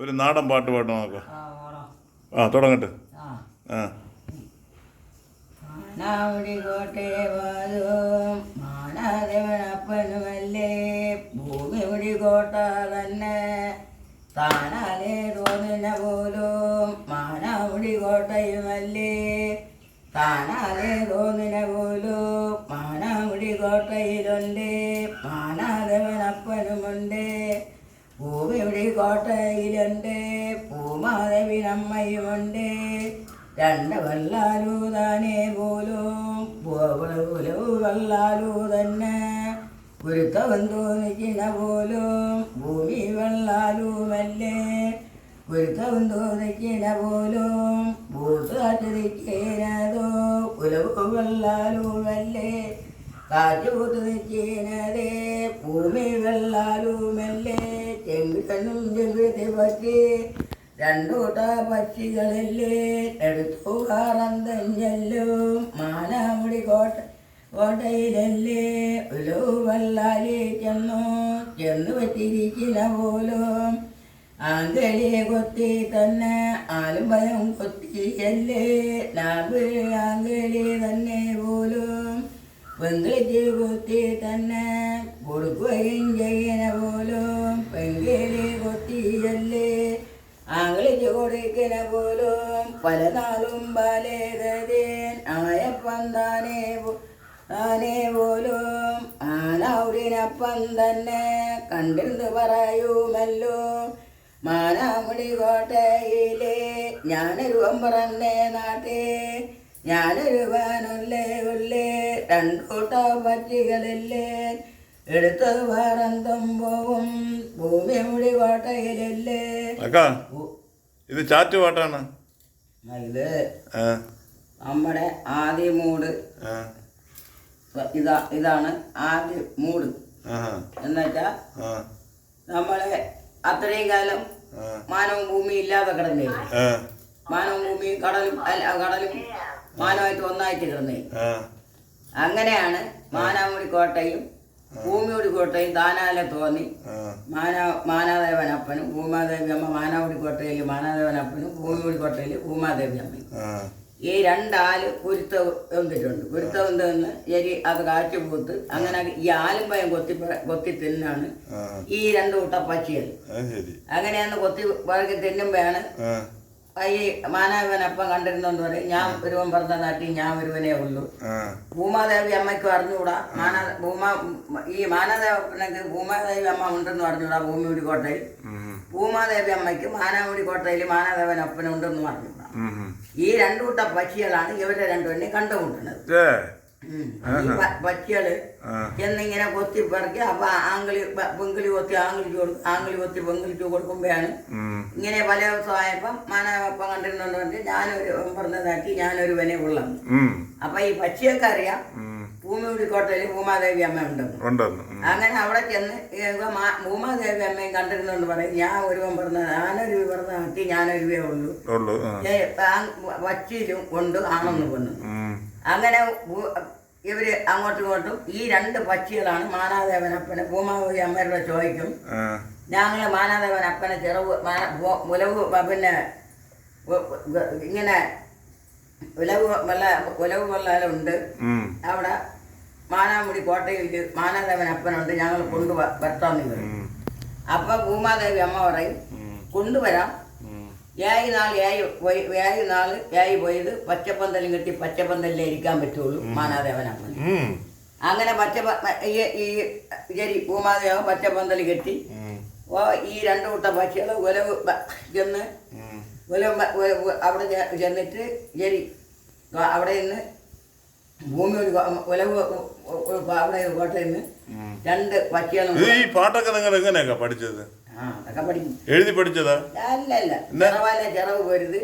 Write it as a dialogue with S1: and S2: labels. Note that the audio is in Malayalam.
S1: ഒരു നാടൻ പാട്ട് പാടണം നോക്കാം.
S2: ആ
S1: തുടങ്ങട്ടെ.
S2: ആ. മാനാദേവനപ്പനുമല്ലേ? ഭൂമിയുടെ കോട്ട തന്നെ. താനാലേ തോന്നുന്ന പോലും മാനാവുടി കോട്ടയുമല്ലേ? താനാലേ തോന്നുന്ന പോലും മാനാവുടി കോട്ടയിലുണ്ട് മാനാദേവനപ്പനുമുണ്ട്. കോട്ടയിലുണ്ട്. പൂമാദേവിനമ്മയുമുണ്ട് രണ്ട് വെള്ളാലു താനേ പോലും പുലവ് വല്ലാലൂ തന്നെ ഗുരുത്തവം തോന്നിക്കുന്ന പോലും ഭൂമി വല്ലാലൂമല്ലേ ഗുരുത്തവൻ തോന്നിക്കുന്ന പോലും ഭൂസാറ്റിരിക്കുന്നതോ കുലവു വല്ലാലൂമല്ലേ കാറ്റുപൂത്തു നിൽക്കുന്നതേ ഭൂമി വെള്ളാലുമല്ലേ. പറ്റി രണ്ടൂട്ട പക്ഷികളല്ലേ എടുത്തു കാറന്തഞ്ഞല്ലും മാനാമുടി കോട്ട കോട്ടയിലല്ലേ ഒരു വല്ലാലി ചെന്നു. ചെന്നു പറ്റിയിരിക്കുന്ന പോലും ആങ്കലിയെ കൊത്തി തന്നെ ആലും ഭയം കൊത്തിയല്ലേ. നാമ്പ് ആങ്കലി തന്നെ പോലും പെങ്കിളിച്ച് കൊത്തി തന്നെ കൊടുക്കുകയും ചെയ്യുന്ന പോലും കൊടുക്കുന്ന പോലും പല നാളും ബാലേതേൻ ആയപ്പം താനേ ആനേ താനേ പോലും ആനൗരിനപ്പം തന്നെ കണ്ടിരുന്ന് പറയുമല്ലോ. മാനാമുടി കോട്ടയിലെ ഞാനൊരു പറന്നേ നാട്ടേ. ഞാനൊരു വാനുള്ളേ ഉള്ളേ. രണ്ടൂട്ടോ പറ്റികളില്ലേ എടുത്ത് വേറെന്തും പോവും. ഭൂമി
S1: മുടി
S2: കോട്ടയിലല്ലേ
S1: ഇത് ചാറ്റ് പാട്ടാണ്.
S2: ഇത് നമ്മുടെ ആദ്യ മൂട്. ഇതാ ഇതാണ് ആദ്യ മൂട്.
S1: എന്നുവെച്ചാ
S2: നമ്മളെ അത്രയും കാലം മാനവും ഭൂമിയും ഇല്ലാതെ കിടന്നേ. മാനവും ഭൂമിയും കടലും അല്ല കടലും മാനമായിട്ട് ഒന്നായിട്ട് കിടന്നേ. അങ്ങനെയാണ് മാനാമുടി കോട്ടയും ഭൂമിയോടി കോട്ടയിൽ താനാലെ തോന്നി.
S1: മാനാ
S2: മാന മാനാദേവനപ്പനും ഭൂമാദേവി അമ്മ മാനാവുടി കോട്ടയിൽ മാനാദേവനപ്പനും ഭൂമിയോടി കോട്ടയിൽ ഭൂമാദേവി അമ്മയും. ഈ രണ്ടാൽ കുരുത്ത വന്നിട്ടുണ്ട് കുരുത്ത വെന്തെന്ന് എരി അത് കാച്ചു പൂത്ത് അങ്ങനെ ഈ ആലുംപയം കൊത്തി കൊത്തി തിന്നാണ് ഈ രണ്ട് കൂട്ട
S1: പച്ചിയത് അങ്ങനെയാന്ന്
S2: അങ്ങനെയാണ് കൊത്തി പറക്കി തിന്നുമ്പോഴാണ് ഈ മാനാവനപ്പം കണ്ടിരുന്നെന്ന് പറയും ഞാൻ ഒരുവൻ പറഞ്ഞ നാട്ടിൽ ഞാൻ ഒരുവനേ ഉള്ളൂ. ഭൂമാദേവി അമ്മയ്ക്ക് അറിഞ്ഞുകൂടാ മാനാ ഭൂമ ഈ മാനാദേവനക്ക് ഭൂമാദേവി അമ്മ ഉണ്ടെന്ന് പറഞ്ഞുകൂടാ ഭൂമിയുടെ കോട്ടയിൽ. ഭൂമാദേവി അമ്മയ്ക്ക് മാനാമുടി കോട്ടയിൽ മാനാദേവൻ അപ്പനുണ്ടെന്ന് പറഞ്ഞുകൂടാ. ഈ രണ്ടു കൂട്ട പക്ഷികളാണ് ഇവരെ രണ്ടുപേരെയും കണ്ടുമുട്ടുന്നത്.
S1: ഏ
S2: ഉം. ഈ പ-
S1: ആ.
S2: എന്നിങ്ങനെ കൊത്തി പറിക്കുക. അപ്പൊ ആംഗിളി പെങ്കിളി കൊത്തി ആങ്കിളിക്ക് കൊടുക്കും ആംഗിളി കൊത്തി പെങ്കിളിക്ക് കൊടുക്കുമ്പോഴാണ് ഇങ്ങനെ പല ദിവസമായപ്പം മാനവപ്പം പറഞ്ഞ് ഞാനൊരു പറഞ്ഞതാക്കി ഞാനൊരുവനെ ഉള്ളത്
S1: ഉം,
S2: അപ്പൊ ഈ പക്ഷിയൊക്കെ അറിയാം.
S1: ഉം.
S2: ഭൂമിയുടെ കോട്ടയിൽ ഭൂമാദേവി അമ്മ ഉണ്ടെന്ന്. അങ്ങനെ അവിടെ ചെന്ന് ഭൂമാദേവി അമ്മയും കണ്ടിരുന്നുണ്ട് പറയും ഞാൻ ഒരുവൻ പറഞ്ഞ ഞാനൊരു പറഞ്ഞതാക്കി ഞാനൊരുവേ ഉള്ളൂ. വച്ചിലും ഉണ്ട് ആണെന്ന് പറഞ്ഞു അങ്ങനെ ഇവർ അങ്ങോട്ടും ഇങ്ങോട്ടും ഈ രണ്ട് പക്ഷികളാണ് മാനാദേവനപ്പനെ ഭൂമാദേവി അമ്മയുടെ ചോദിക്കും.
S1: ഞങ്ങളെ
S2: മാനാദേവൻ അപ്പനെ ചെറവ് ഉലവ് പിന്നെ ഇങ്ങനെ ഉലവ് വല്ല ഉലവ് കൊള്ളാലുണ്ട്
S1: ഉം,
S2: അവിടെ മാനാമുടി കോട്ടയിൽ മാനാദേവനപ്പനുണ്ട് ഞങ്ങൾ കൊണ്ടു വരട്ടാന്ന് പറയും
S1: ഉം,
S2: അപ്പൊ ഭൂമാദേവി അമ്മ പറയും കൊണ്ടുവരാം. ഏഴ് നാൾ ഏഴ് പോയി ഏഴ് നാൾ ഏഴ് പോയത് പച്ചപ്പന്തലും കെട്ടി പച്ചപ്പന്തലിലേ ഇരിക്കാൻ പറ്റുള്ളൂ. മാനാദേവനപ്പൻ
S1: ഉം,
S2: അങ്ങനെ പച്ച ഈ ഈ ശരി ഭൂമാദേവ പച്ചപ്പന്തൽ കെട്ടി. ഓ ഈ രണ്ടു കൂട്ട പക്ഷികൾ ഉലവ് ബ- ചെന്ന്. ഉലവ് അവിടെ ചെന്നിട്ട് ശരി അവിടെ നിന്ന് ഭൂമി ഒരു ഉലവ് അവിടെ കോട്ടയിൽ നിന്ന് രണ്ട് പക്ഷികളും
S1: ഈ പാട്ടൊക്കെ നിങ്ങൾ എങ്ങനെയൊക്കെ പഠിച്ചത്?
S2: അതൊക്കെ പഠിക്കും.
S1: എഴുതി പഠിച്ചതാ?
S2: അല്ല അല്ല? ചെറവാല പോരുത്.